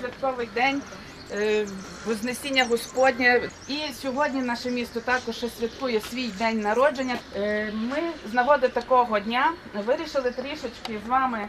святковий день. е, Вознесіння Господнє. І сьогодні наше місто також святкує свій день народження. Е, Ми з нагоди такого дня вирішили трішечки з вами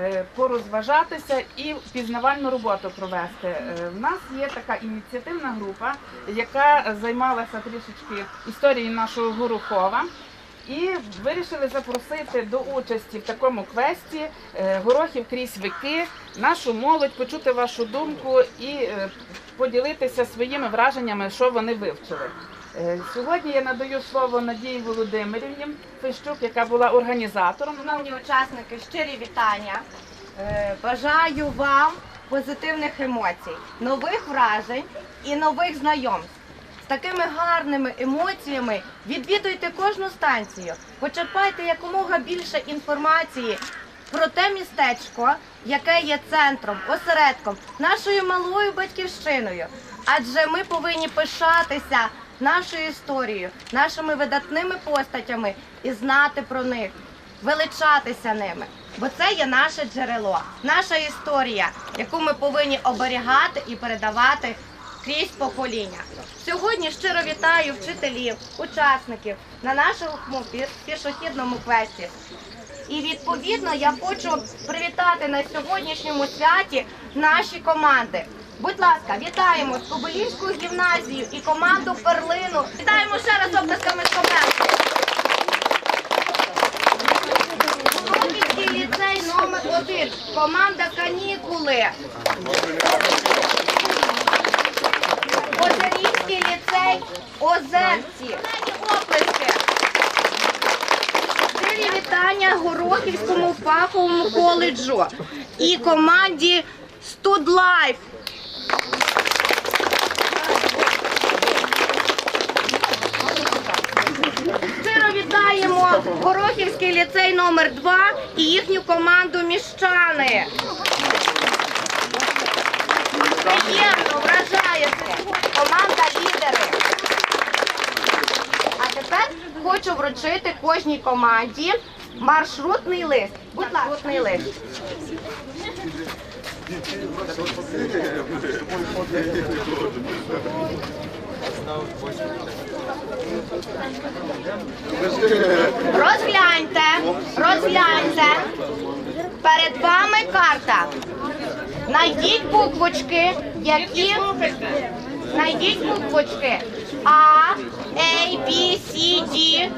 е, порозважатися і пізнавальну роботу провести. В нас є така ініціативна група, яка займалася трішечки історією нашого Горохова. І вирішили запросити до участі в такому квесті е, горохів крізь вики, нашу молодь, почути вашу думку і е, поділитися своїми враженнями, що вони вивчили. Е, Сьогодні я надаю слово Надії Володимирівні Фещук, яка була організатором. Шановні учасники, щирі вітання. Бажаю вам позитивних емоцій, нових вражень і нових знайомств. Такими гарними емоціями. Відвідуйте кожну станцію, почерпайте якомога більше інформації про те містечко, яке є центром, осередком, нашою малою батьківщиною. Адже ми повинні пишатися нашою історією, нашими видатними постатями і знати про них величатися ними, бо це є наше джерело, наша історія, яку ми повинні оберігати і передавати крізь покоління. Сьогодні щиро вітаю вчителів, учасників на нашому пі- пішохідному квесті. І відповідно я хочу привітати на сьогоднішньому святі наші команди. Будь ласка, вітаємо Скобелівську гімназію і команду Перлину. Вітаємо ще раз оплесками Скобелки. Уроківський ліцей номер 1 Команда канікули. Озерівський ліцей Озерці. Оплески. Щирі вітання Горохівському фаховому коледжу і команді Студлайф. Щиро вітаємо Горохівський ліцей номер 2 і їхню команду міщани. Приємно вражає команда лідери. А тепер хочу вручити кожній команді маршрутний лист. Будь ласка, маршрутний лист. Розгляньте, розгляньте. Перед вами карта. Найдіть буквочки, які Найдіть буквочки А, А, Б, С, Д.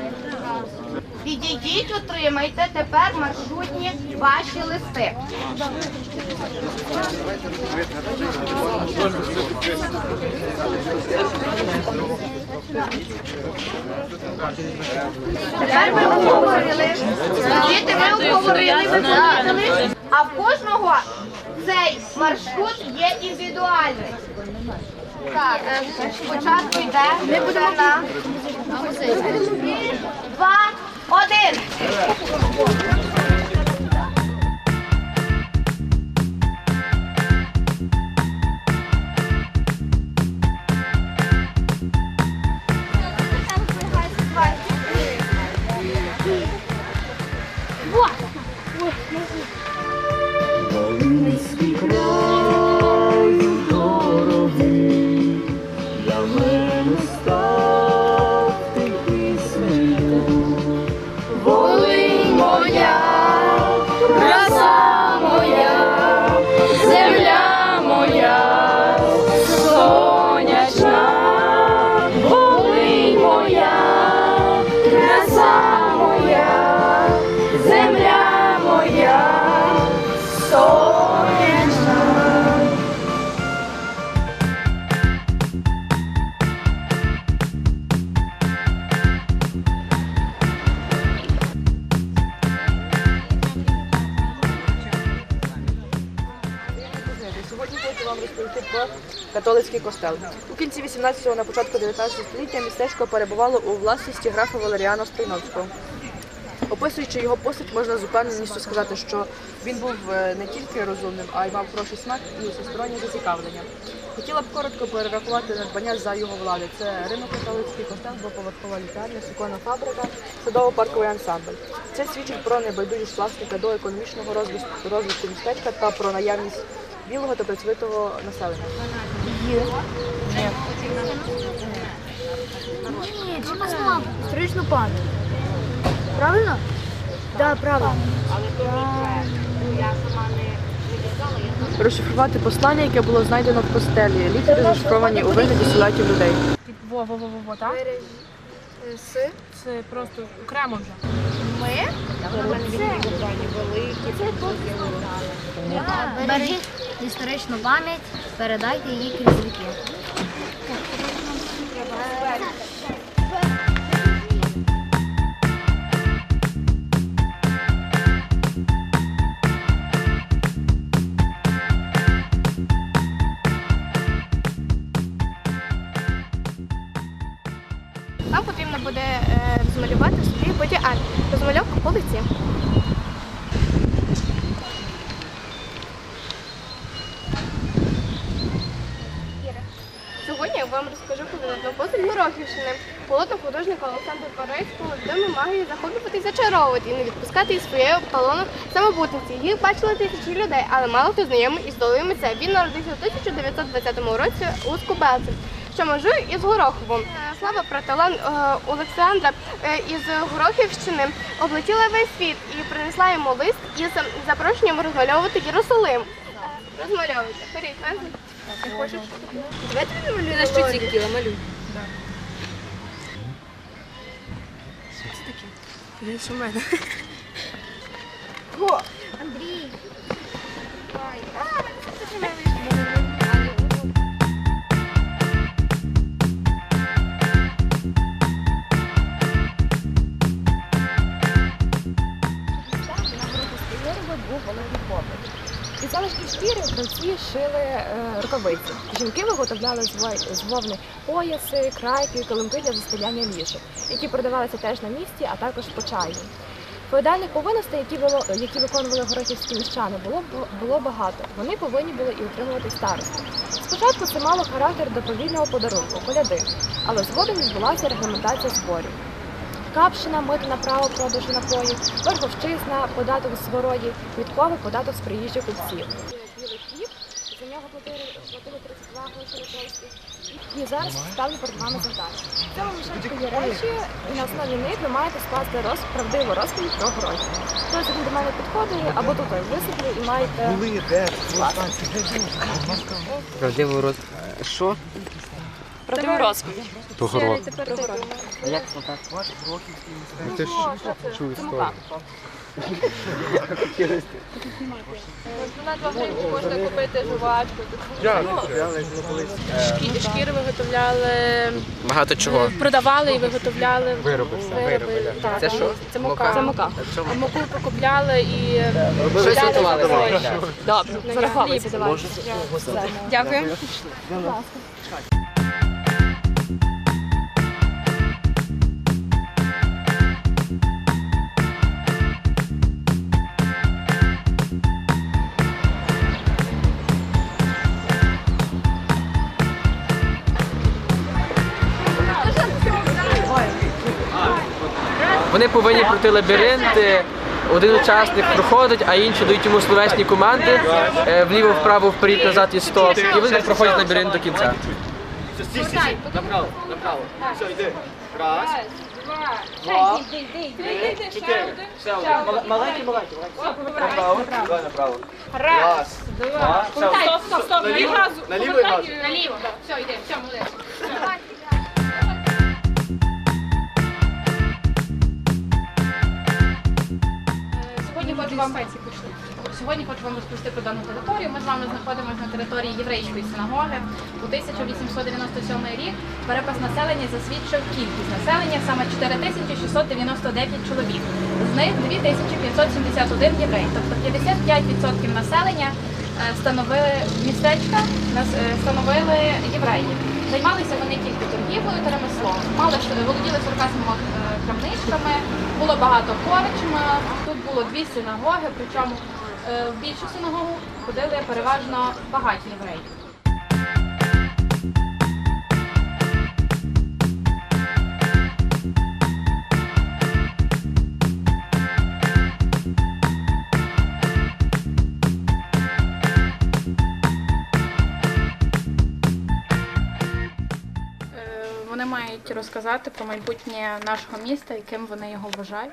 Підійдіть, отримайте тепер маршрутні ваші листи. Тепер ви обговорили. Діти, ви обговорили, ви помітили. А в кожного цей маршрут є індивідуальний. Так, е, спочатку йде. Ми будемо на Три, два, один. Костел. У кінці 18-го, на початку 19 століття містечко перебувало у власності графа Валеріана Стройновського. Описуючи його постать, можна з упевненістю сказати, що він був е, не тільки розумним, а й мав хороший смак і усестороннє зацікавлення. Хотіла б коротко перерахувати надбання за його влади. Це римо-католицький костел, двоповерхова лікарня, суконна фабрика, садово-парковий ансамбль. Це свідчить про небайдужість власника до економічного розвитку містечка та про наявність білого та працьовитого населення? Ні, це назвав історичну пам'ять. Правильно? Так, да, правильно. Розшифрувати послання, яке було знайдено в костелі. Літери зашифровані у вигляді силуетів людей. Во, во, во, во, во, так? С. Це просто окремо вже. Бережіть історичну пам'ять, передайте її крізь віки. Вам потрібно буде е, розмалювати собі боді-арт. Розмальовка по лиці. Сьогодні я вам розкажу про постать Мирохівщини, полотно художника Олександра Корецького, де ми магію захоплювати і зачаровувати і не відпускати із своєю талону самобутності. Їх бачили тисячі людей, але мало хто знайомий із долею митця. Він народився у 1920 році у Скубелці, що межує із Гороховом. Слава про талант е, Олександра е, із Горохівщини облетіла весь світ і принесла йому лист із запрошенням розмальовувати Єрусалим. Розмальовуйте. Везли. Ти хочеш? Давайте намалюємо. На що ці кіла малюй. Андрій. був шкіри кравці шили е, рукавиці. Жінки виготовляли з вовни пояси, крайки, килимки для застеляння ліжок, які продавалися теж на місці, а також по чаю. Феодальних повинностей, які, було, які виконували горохівські міщани, було, було багато. Вони повинні були і отримувати старості. Спочатку це мало характер доповільного подарунку, коляди, але згодом відбулася регламентація зборів. Капшина, мити на право продажу напоїв, верховщизна, податок з звороді, квітковий податок з приїжджих купців. Білий хліб, за нього платили, платили 32 гроші литовські. І зараз ставлю перед вами завдання. В цьому мішечку є речі, і на основі них ви маєте скласти роз, правдиву розповідь про гроші. Хтось один до мене підходить, або тут я і маєте Правдивий роз... Що? Правдиву розповідь. Того Ти ж чуєш мука. На два гривні можна купити жувачку. Шкі- Шкіри виготовляли, Багато чого. продавали і виготовляли Вироби. вироби. Так. Це що? Це мука. Це мука. Чому? Муку покупляли і Щось готували. Добре, зараховуйся, давай. Дякую. Вони повинні пройти лабіринти. Один учасник проходить, а інші дають йому словесні команди е, вліво, вправо, вперед, назад і стоп. І вони проходять лабіринт до кінця. Стоп, стоп, стоп. Наліво. Наліво і газу. Наліво. Все, йде. Все, молодець. Сьогодні хочу вам Сьогодні хочу вам розповісти про дану територію. Ми з вами знаходимося на території єврейської синагоги. У 1897 рік перепис населення засвідчив кількість населення саме 4699 чоловік. З них 2571 єврей, тобто 55% населення е, становили містечка, е, становили євреї. Займалися вони тільки торгівлею було багато корчма, Тут було дві синагоги, причому е, в більшу синагогу ходили переважно багаті євреї. Розказати про майбутнє нашого міста, яким вони його вважають.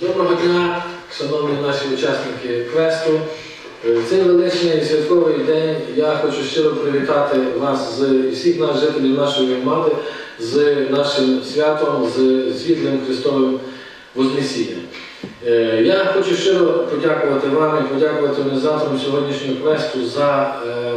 Доброго дня, шановні наші учасники квесту. Е, Цей величний святковий день я хочу щиро привітати вас з всіх нас, жителів нашої громади, з нашим святом, з світлим Христовим Вознесінням. Е, Я хочу щиро подякувати вам і подякувати організаторам сьогоднішнього квесту за е,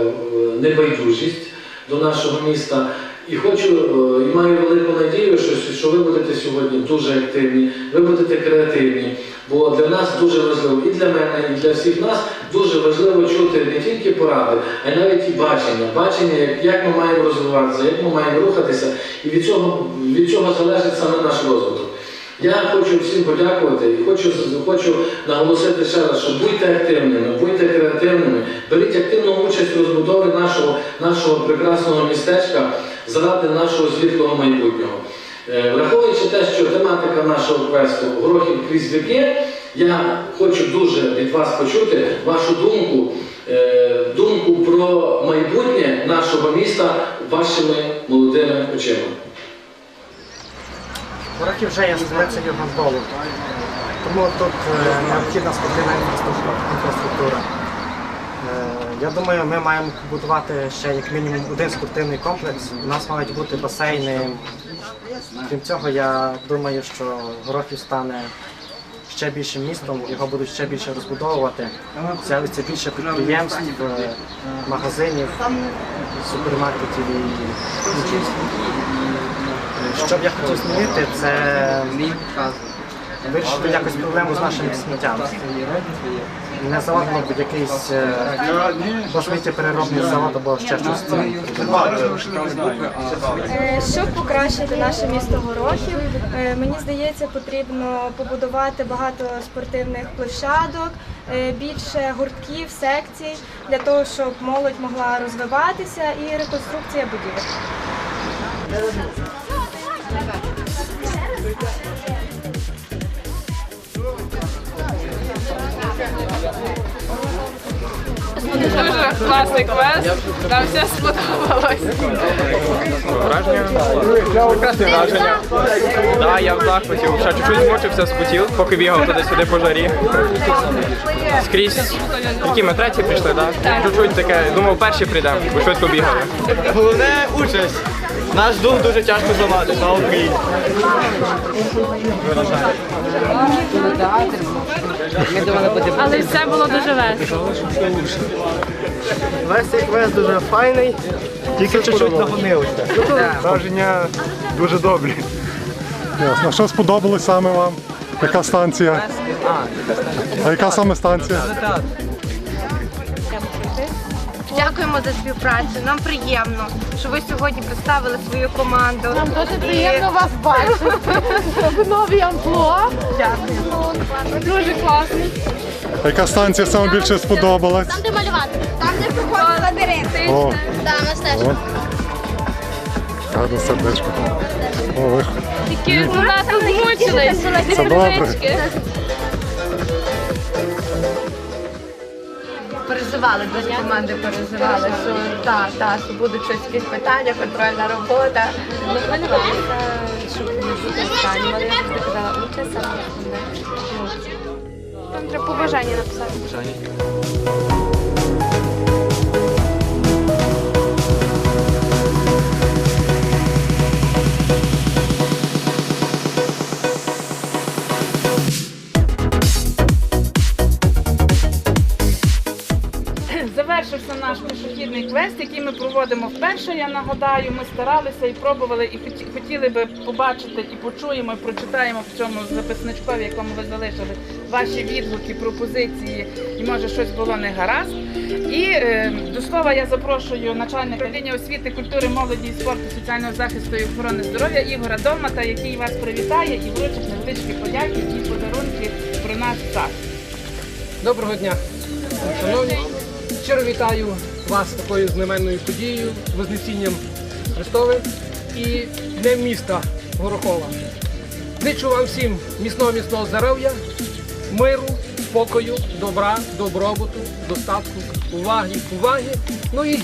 небайдужість до нашого міста. І хочу е, і маю велику надію, що, що ви будете сьогодні дуже активні, ви будете креативні. Бо для нас дуже важливо, і для мене, і для всіх нас дуже важливо чути не тільки поради, а й навіть і бачення. Бачення, як, як ми маємо розвиватися, як ми маємо рухатися, і від цього, від цього залежить саме наш розвиток. Я хочу всім подякувати і хочу, хочу наголосити ще раз, що будьте активними, будьте креативними, беріть активну участь у розбудові нашого, нашого прекрасного містечка заради нашого світлого майбутнього. Е, Враховуючи те, що тематика нашого квесту горохів крізь віки, я хочу дуже від вас почути вашу думку, е, думку про майбутнє нашого міста вашими молодими очима. Ворохів вже є столицею гандболу, тому тут е, необхідна спортивна інфраструктура. інфраструктура. Е, Я думаю, ми маємо побудувати ще як мінімум один спортивний комплекс. У нас мають бути басейни. Крім цього, я думаю, що Горохів стане ще більшим містом, його будуть ще більше розбудовувати. З'явиться більше підприємств, е, магазинів, супермаркетів і інших. Що б я хотів змінити, це вирішити якось проблему з нашим сміттям. Не завод, мабуть, якийсь е, або сміттєпереробний завод, або ще щось. Е, Щоб покращити наше місто Горохів, е, мені здається, потрібно побудувати багато спортивних площадок, е, більше гуртків, секцій для того, щоб молодь могла розвиватися і реконструкція будівель. Дуже класний квест. Нам все сподобалось. Прекрасне враження. Да, я в захваті. Ще чуть-чуть змочився, спотів, поки бігав туди-сюди по жарі. Скрізь. Які ми треті прийшли, так? Чуть-чуть таке. Думав, перші прийдемо, бо швидко бігали. Головне участь. Наш дух дуже тяжко зламати, слава Україні. Але все було дуже весело. Весь цей квест дуже файний, тільки чуть-чуть нагонилося. Враження дуже добрі. Ясно. Що сподобалось саме вам? Яка станція? А яка саме станція? Дякуємо за співпрацю. Нам приємно, що ви сьогодні представили свою команду. Нам дуже приємно вас бачити. В новій амплуа. Дякую. Дуже класний. Яка станція саме більше сподобалась? де малювати. Там, де проходить лабіринти. О, Так, нас теж. о. Гарне сердечко. О, ви Тільки у нас тут змучились. Це добре. Переживали, дуже команди переживали, що та, та, що будуть щось якісь питання, контрольна робота. Ми хвилювалися, щоб не бути останнім, але я завжди казала участь, саме. Там треба побажання написати. Завершився наш пішохідний квест, який ми проводимо вперше. Я нагадаю, ми старалися і пробували, і хотіли би побачити і почуємо, і прочитаємо в цьому записничкові, якому ви залишили ваші відгуки, пропозиції, і може щось було не гаразд. І е, до слова я запрошую начальника лінії освіти, культури, молоді спорту, соціального захисту і охорони здоров'я Ігора Довмата, який вас привітає і вручить невеличкі подяки і подарунки про наш захист. Доброго дня, шановні. Щиро вітаю вас такою знаменною подією, Вознесінням Христовим і Днем міста Горохова. Зичу вам всім міцного міцного здоров'я, миру, спокою, добра, добробуту, достатку, уваги, уваги. Ну і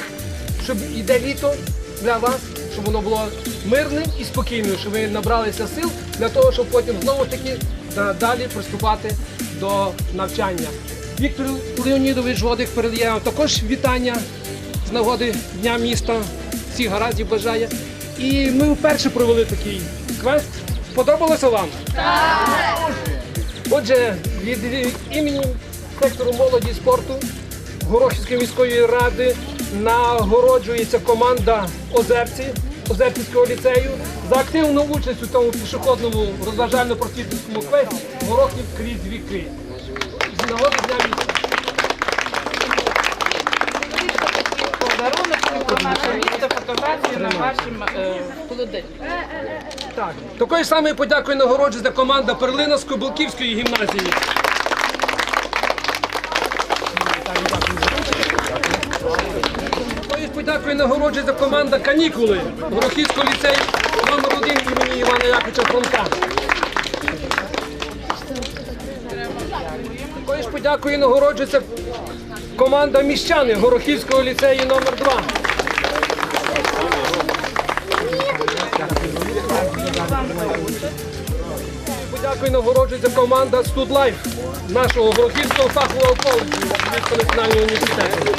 щоб іде літо для вас, щоб воно було мирним і спокійним, щоб ви набралися сил для того, щоб потім знову ж таки далі приступати до навчання. Віктор Леонідович Жодик передає також вітання з нагоди Дня міста. Всіх гараздів бажає. І ми вперше провели такий квест. Сподобалося вам? Отже, від імені сектору молоді і спорту Горохівської міської ради нагороджується команда Озерці Озерцівського ліцею за активну участь у тому пішохідному розважально-просвітницькому квесті Горохів крізь віки. Місто, фотографії на вашому е, холодильнику. Так, такої самої подякою нагороджується команда з гімназії. Такою нагороджується команда Канікули Горохівського ліцею номер 1 імені Івана Яковича Франка. Такою ж нагороджується команда Міщани Горохівського ліцею номер 2 Подякую нагороджується команда Студлайф нашого Горохівського фахового коледжу національного університету.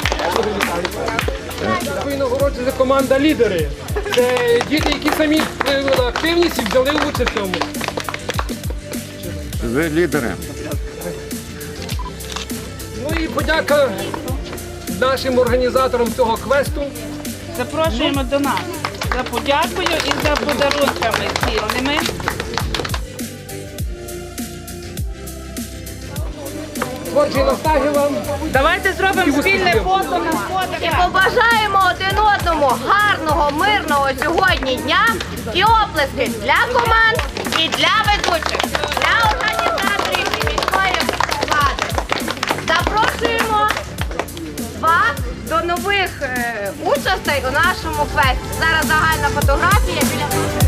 Дякую нагороджується команда Лідери. Це діти, які самі проявили активність і взяли участь в цьому. Ви лідери. Ну і подяка нашим організаторам цього квесту. Запрошуємо до нас за подякою і за подарунками цінними. Давайте зробимо спільне фото на сходах. І побажаємо один одному гарного, мирного сьогодні дня і оплески для команд і для ведучих, нових е, участей у нашому квесті. Зараз загальна фотографія біля.